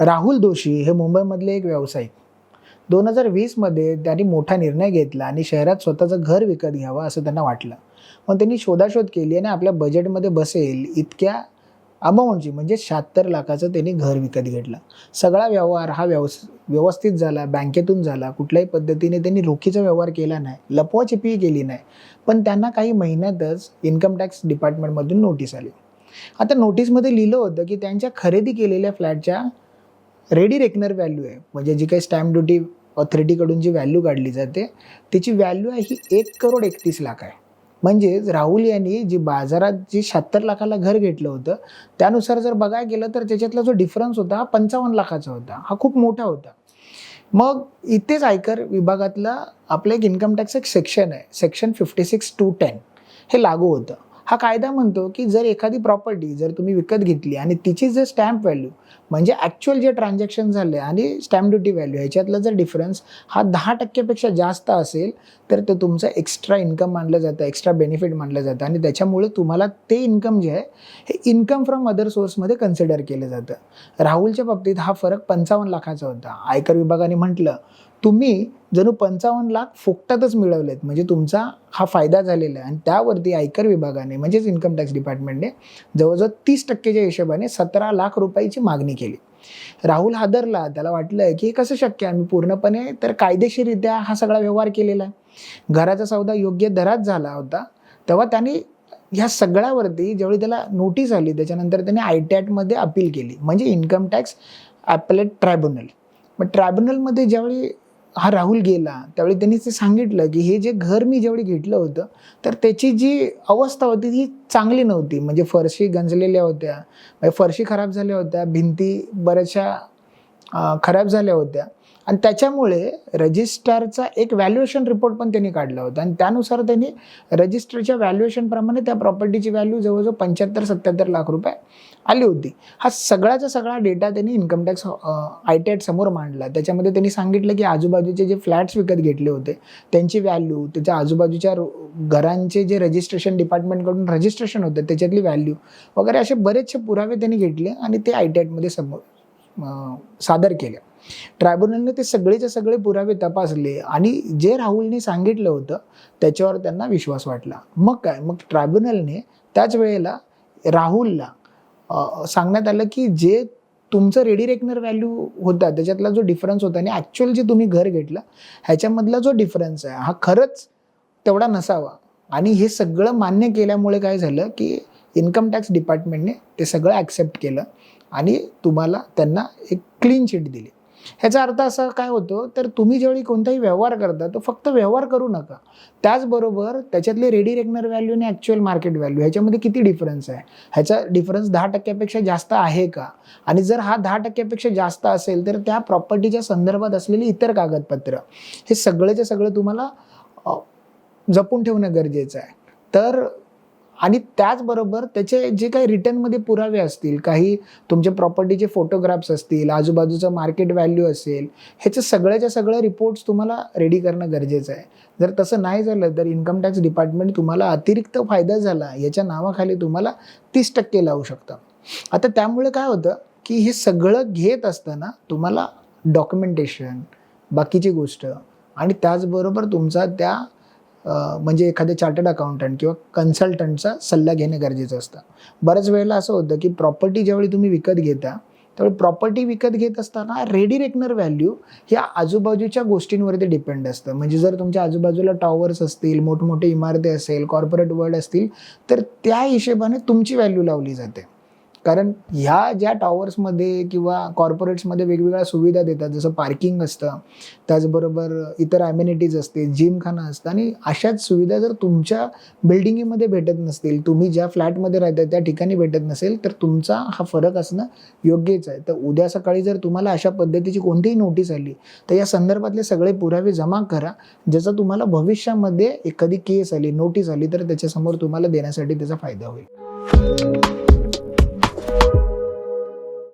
राहुल दोशी हे मुंबईमधले एक व्यावसायिक. दोन हजार वीसमध्ये त्यांनी मोठा निर्णय घेतला आणि शहरात स्वतःचं घर विकत घ्यावं असं त्यांना वाटलं. मग त्यांनी शोधाशोध केली आणि आपल्या बजेटमध्ये बसेल इतक्या अमाऊंटची म्हणजे शहात्तर लाखाचं त्यांनी घर विकत घेतलं. सगळा व्यवहार हा व्यवस व्यवस्थित झाला बँकेतून झाला कुठल्याही पद्धतीने त्यांनी रोखीचा व्यवहार केला नाही लपवाछिपीही केली नाही. पण त्यांना काही महिन्यातच इन्कम टॅक्स डिपार्टमेंटमधून नोटीस आली. आता नोटीसमध्ये लिहिलं होतं की त्यांच्या खरेदी केलेल्या फ्लॅटच्या रेडी रेकनर व्हॅल्यू आहे. म्हणजे जी काही स्टॅम्प ड्युटी ऑथॉरिटीकडून जी व्हॅल्यू काढली जाते त्याची व्हॅल्यू आहे ही एक करोड एकतीस लाख आहे. म्हणजेच राहुल यांनी जी बाजारात जी शहात्तर लाखाला घर घेतलं होतं त्यानुसार जर बघायला गेलं तर त्याच्यातला जो डिफरन्स होता हा पंचावन्न लाखाचा होता. हा खूप मोठा होता. मग इथेच आयकर विभागातला आपलं एक इन्कम टॅक्स एक सेक्शन आहे. Section fifty six two ten हे लागू होतं. हा कायदा म्हणतो की जर एखादी प्रॉपर्टी जर तुम्ही विकत घेतली आणि तिची जर स्टॅम्प व्हॅल्यू म्हणजे ॲक्च्युअल जे ट्रान्झॅक्शन झालं आणि स्टॅम्प ड्युटी व्हॅल्यू ह्याच्यातला जर डिफरन्स हा दहा टक्क्यापेक्षा जास्त असेल तर ते तुमचं एक्स्ट्रा इन्कम मानलं जातं एक्स्ट्रा बेनिफिट मानलं जातं आणि त्याच्यामुळे तुम्हाला ते इन्कम जे आहे हे इन्कम फ्रॉम अदर सोर्समध्ये कन्सिडर केलं जातं. राहुलच्या बाबतीत हा फरक पंचावन्न लाखाचा होता. आयकर विभागाने म्हटलं तुम्ही जणू पंचावन्न लाख फुकटातच मिळवलेत. म्हणजे तुमचा हा फायदा झालेला आहे. आणि त्यावरती आयकर विभागाने म्हणजेच इन्कम टॅक्स डिपार्टमेंटने जवळजवळ तीस टक्केच्या हिशोबाने सतरा लाख रुपयाची मागणी केली. राहुल हादरला. त्याला वाटलं की हे कसं शक्य आहे? मी पूर्णपणे तर कायदेशीररित्या हा सगळा व्यवहार केलेला आहे. घराचा सौदा योग्य दरात झाला होता. तेव्हा त्यांनी ह्या सगळ्यावरती ज्यावेळी त्याला नोटीस आली त्याच्यानंतर त्याने आय टॅटमध्ये अपील केली. म्हणजे इन्कम टॅक्स ॲपलेट ट्रायब्युनल मग ट्रायब्युनलमध्ये ज्यावेळी हा राहुल गेला त्यावेळी त्यांनी ते सांगितलं की हे जे घर मी जेवढी घेतलं होतं तर त्याची जी अवस्था होती ती चांगली नव्हती. म्हणजे फरशी गंजलेल्या होत्या म्हणजे फरशी खराब झाल्या होत्या भिंती बऱ्याचशा खराब झाल्या होत्या. आणि त्याच्यामुळे रजिस्ट्रारचा एक व्हॅल्युएशन रिपोर्ट पण त्यांनी काढला होता. आणि त्यानुसार त्यांनी रजिस्टरच्या व्हॅल्युएशनप्रमाणे त्या प्रॉपर्टीची व्हॅल्यू जवळजवळ पंच्याहत्तर सत्याहत्तर लाख रुपये आली होती. हा सगळ्याचा सगळा डेटा त्यांनी इन्कम टॅक्स आय टेट समोर मांडला. त्याच्यामध्ये त्यांनी सांगितलं की आजूबाजूचे जे फ्लॅट्स विकत घेतले होते त्यांची व्हॅल्यू त्याच्या आजूबाजूच्या घरांचे जे रजिस्ट्रेशन डिपार्टमेंटकडून रजिस्ट्रेशन होतं त्याच्यातली व्हॅल्यू वगैरे असे बरेचसे पुरावे त्यांनी घेतले आणि ते आय टेटमध्ये समोर सादर केले. ट्रायब्युनलने ते सगळेचे सगळे पुरावे तपासले आणि जे राहुलने सांगितलं होतं त्याच्यावर त्यांना विश्वास वाटला. मग काय? मग ट्रायब्युनलने त्याच वेळेला राहुलला सांगण्यात आलं की जे तुमचं रेडी रेकनर व्हॅल्यू होता त्याच्यातला जो डिफरन्स होता आणि ॲक्च्युअल जे तुम्ही घर घेतलं ह्याच्यामधला जो डिफरन्स आहे हा खरंच तेवढा नसावा. आणि हे सगळं मान्य केल्यामुळे काय झालं की इन्कम टॅक्स डिपार्टमेंटने ते सगळं ॲक्सेप्ट केलं आणि तुम्हाला त्यांना एक क्लीन चिट दिली. ह्याचा अर्थ असा काय होतो तर तुम्ही ज्यावेळी कोणताही व्यवहार करता तो फक्त व्यवहार करू नका. त्याचबरोबर त्याच्यातले रेडी रेग्नर व्हॅल्यू आणि ॲक्च्युअल मार्केट व्हॅल्यू ह्याच्यामध्ये किती डिफरन्स आहे? ह्याचा डिफरन्स दहा टक्क्यापेक्षा जास्त आहे का? आणि जर हा दहा टक्क्यापेक्षा जास्त असेल तर त्या प्रॉपर्टीच्या संदर्भात असलेली इतर कागदपत्र हे सगळेचे सगळं तुम्हाला जपून ठेवणं गरजेचं आहे. तर आणि त्याचबरोबर त्याचे जे काही रिटर्नमध्ये पुरावे असतील काही तुमचे प्रॉपर्टीचे फोटोग्राफ्स असतील आजूबाजूचं मार्केट व्हॅल्यू असेल ह्याचं सगळ्याच्या सगळं रिपोर्ट्स तुम्हाला रेडी करणं गरजेचं आहे. जर तसं नाही झालं तर इन्कम टॅक्स डिपार्टमेंट तुम्हाला अतिरिक्त फायदा झाला याच्या नावाखाली तुम्हाला तीस टक्के लावू शकतं. आता त्यामुळे काय होतं की हे सगळं घेत असताना तुम्हाला डॉक्युमेंटेशन बाकीची गोष्ट आणि त्याचबरोबर तुमचा त्या म्हणजे एखाद्या चार्टर्ड अकाउंटंट किंवा कन्सल्टंटचा सल्ला घेणं गरजेचं असतं. बऱ्याच वेळेला असं होतं की प्रॉपर्टी ज्यावेळी तुम्ही विकत घेता त्यावेळी प्रॉपर्टी विकत घेत असताना रेडी रेकनर व्हॅल्यू ह्या आजूबाजूच्या गोष्टींवरती डिपेंड असतं. म्हणजे जर तुमच्या आजूबाजूला टॉवर्स असतील मोठमोठे इमारती असेल कॉर्पोरेट वर्ल्ड असतील तर त्या हिशेबाने तुमची व्हॅल्यू लावली जाते. कारण ह्या ज्या टॉवर्समध्ये किंवा कॉर्पोरेट्समध्ये वेगवेगळ्या सुविधा देतात जसं पार्किंग असतं त्याचबरोबर इतर ॲम्युनिटीज असते जिमखाना असतं आणि अशाच सुविधा जर तुमच्या बिल्डिंगमध्ये भेटत नसतील तुम्ही ज्या फ्लॅटमध्ये राहता त्या ठिकाणी भेटत नसेल तर तुमचा हा फरक असणं योग्यच आहे. तर उद्या सकाळी जर तुम्हाला अशा पद्धतीची कोणतीही नोटीस आली तर या संदर्भातले सगळे पुरावे जमा करा. ज्याचा तुम्हाला भविष्यामध्ये एखादी केस आली नोटीस आली तर त्याच्यासमोर तुम्हाला देण्यासाठी त्याचा फायदा होईल.